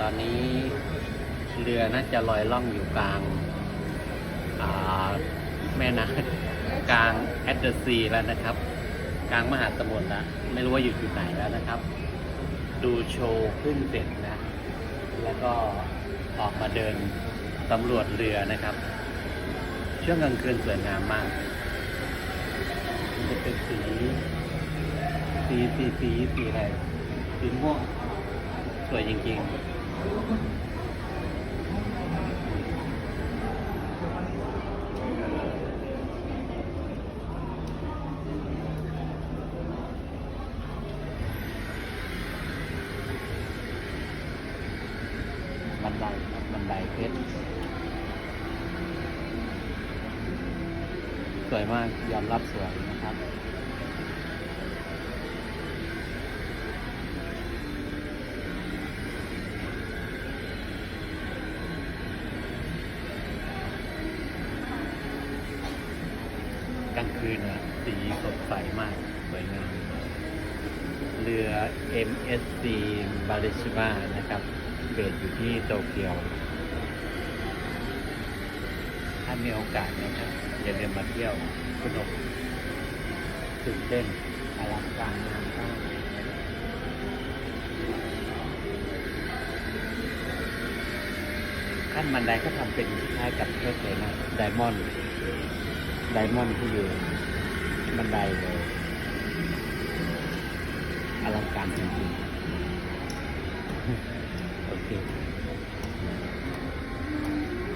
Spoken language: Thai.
ตอนนี้เรือน่าจะลอยล่องอยู่กลางแม่น้ำกลางแอตเดอร์ซีแล้วนะครับ กลางมหาสมุทรแล้วไม่รู้ว่าอยู่จุดไหนแล้วนะครับ ดูโชว์ขึ้นเสร็จนะ แล้วก็ออกมาเดินสำรวจเรือนะครับ ช่วงกลางคืนสวยงามมากมันจะเป็นสี สีสีสีสีอะไรสีม่วงสวยจริงๆ บันไดครับบันไดเพชรสวยมากยอมรับสวยนะครับ กลางคืนนะสีสดใสมาก สวยงาม เรือ MSC บาริชิมานะครับ เบสอยู่ที่โตเกียว ถ้ามีโอกาสนะครับ อย่าลืมมาเที่ยวสนุกตื่นเต้นอลังการงานมากขั้นบันไดก็ทำเป็นคล้ายกับเพชรเลยนะไดมอนด์ ไดมอนด์ที่อยู่บันไดเลยอลังการจริงๆ โอเค